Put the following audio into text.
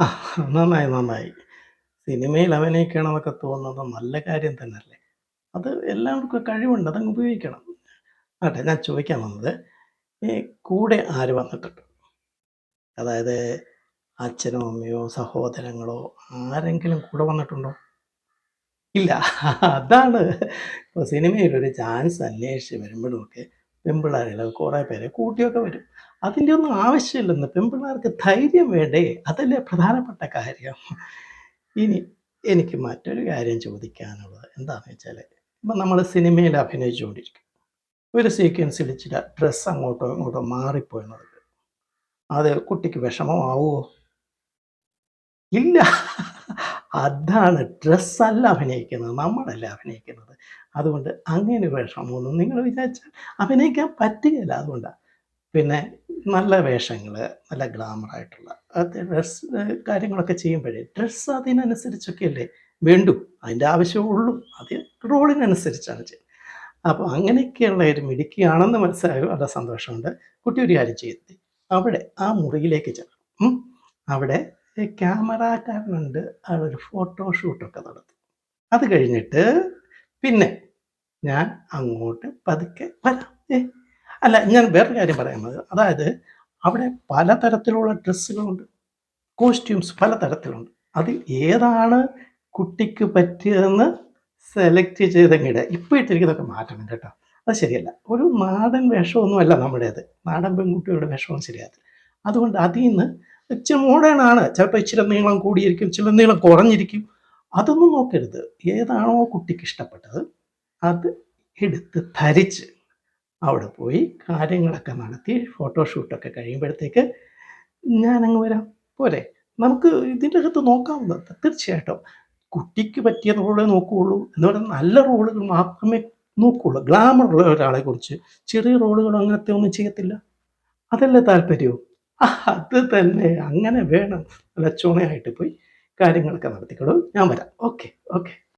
നന്നായി, നന്നായി. സിനിമയിൽ അഭിനയിക്കണമെന്നൊക്കെ തോന്നുന്നത് നല്ല കാര്യം തന്നല്ലേ. അത് എല്ലാവർക്കും കഴിവുണ്ട്. അതങ്ങ് ഉപയോഗിക്കണം. ആട്ടെ ഞാൻ ചോദിക്കാൻ വന്നത്, ഈ കൂടെ ആര് വന്നിട്ടുണ്ട്? അതായത് അച്ഛനോ, അമ്മയോ, സഹോദരങ്ങളോ ആരെങ്കിലും കൂടെ വന്നിട്ടുണ്ടോ? ഇല്ല. അതാണ് ഇപ്പൊ സിനിമയിൽ ഒരു ചാൻസ് അന്വേഷിച്ച് വരുമ്പോഴുമൊക്കെ പെമ്പിള്ളാരുകൾ കുറേ പേരെ കൂട്ടിയൊക്കെ വരും. അതിന്റെ ഒന്നും ആവശ്യമില്ലെന്ന്. പെമ്പിള്ളാർക്ക് ധൈര്യം വേണ്ടേ? അതല്ലേ പ്രധാനപ്പെട്ട കാര്യം. ഇനി എനിക്ക് മറ്റൊരു കാര്യം ചോദിക്കാനുള്ളത് എന്താണെന്ന് വെച്ചാൽ ഇപ്പം നമ്മൾ സിനിമയിൽ അഭിനയിച്ചുകൊണ്ടിരിക്കും. ഒരു സീക്വൻസിൽ ഇച്ചിരി ഡ്രസ്സ് അങ്ങോട്ടോ ഇങ്ങോട്ടോ മാറിപ്പോയെന്ന് വരും. അത് കുട്ടിക്ക് വിഷമമാവുമോ? ഇല്ല. അതാണ് ഡ്രസ്സല്ല അഭിനയിക്കുന്നത്. നമ്മളല്ല അഭിനയിക്കുന്നത്. അതുകൊണ്ട് അങ്ങനെ വേഷമൊന്നും നിങ്ങൾ വിചാരിച്ചാൽ അഭിനയിക്കാൻ പറ്റുകയില്ല. അതുകൊണ്ടാണ് പിന്നെ നല്ല വേഷങ്ങൾ നല്ല ഗ്ലാമറായിട്ടുള്ള ഡ്രസ്സ് കാര്യങ്ങളൊക്കെ ചെയ്യുമ്പോഴേ ഡ്രസ്സ് അതിനനുസരിച്ചൊക്കെയല്ലേ അല്ലേ അതിന്റെ അതിന്റെ ആവശ്യമുള്ളൂ അത് റോളിനനുസരിച്ചാണ് ചെയ്യുന്നത്. അപ്പോൾ അങ്ങനെയൊക്കെയുള്ള ഒരു മിടുക്കിയാണെന്ന് മനസ്സിലായി വളരെ സന്തോഷമുണ്ട്. കുട്ടി ഒരു കാര്യം ചെയ്യ്. അവിടെ ആ മുറിയിലേക്ക് ചെല്ലണം. അവിടെ ഈ ക്യാമറാക്കാരനുണ്ട്. ആളൊരു ഫോട്ടോ ഷൂട്ടൊക്കെ നടത്തും. അത് കഴിഞ്ഞിട്ട് പിന്നെ ഞാൻ അങ്ങോട്ട് പതുക്കെ വരാം. ഏ അല്ല ഞാൻ വേറെ കാര്യം പറയുന്നത്. അതായത് അവിടെ പലതരത്തിലുള്ള ഡ്രസ്സുകളുണ്ട്. കോസ്റ്റ്യൂംസ് പലതരത്തിലുണ്ട്. അതിൽ ഏതാണ് കുട്ടിക്ക് പറ്റിയതെന്ന് സെലക്ട് ചെയ്തെങ്കിടെ ഇപ്പോൾ ഇട്ടിരിക്കുന്നതൊക്കെ മാറ്റണം കേട്ടോ. അത് ശരിയല്ല. ഒരു നാടൻ വേഷമൊന്നുമല്ല നമ്മുടേത്. നാടൻ പെൺകുട്ടിയുടെ വേഷമൊന്നും ശരിയല്ല. അതുകൊണ്ട് അതീന്ന് ഇച്ചിരി മോഡേൺ ആണ്. ചിലപ്പോൾ ഇച്ചിരി നീളം കൂടിയിരിക്കും, ചില നീളം കുറഞ്ഞിരിക്കും. അതൊന്നും നോക്കരുത്. ഏതാണോ കുട്ടിക്ക് ഇഷ്ടപ്പെട്ടത് അത് എടുത്ത് ധരിച്ച് അവിടെ പോയി കാര്യങ്ങളൊക്കെ നടത്തി ഫോട്ടോഷൂട്ടൊക്കെ കഴിയുമ്പോഴത്തേക്ക് ഞാനങ്ങ് വരാം. പോരെ? നമുക്ക് ഇതിന്റെ അകത്ത് നോക്കാവുന്നത് തീർച്ചയായിട്ടും. കുട്ടിക്ക് പറ്റിയ റോളേ നോക്കുകയുള്ളൂ. എന്ന് പറഞ്ഞാൽ നല്ല റോളുകൾ മാത്രമേ നോക്കുകയുള്ളൂ. ഗ്ലാമറുള്ള ഒരാളെ കുറിച്ച് ചെറിയ റോളുകൾ അങ്ങനത്തെ ഒന്നും ചെയ്യത്തില്ല. അതല്ലേ താല്പര്യം? അത് തന്നെ. അങ്ങനെ വേണം. നല്ല ചുണയായിട്ട് പോയി കാര്യങ്ങളൊക്കെ നടത്തിക്കോളൂ. ഞാൻ വരാം. Okay, okay.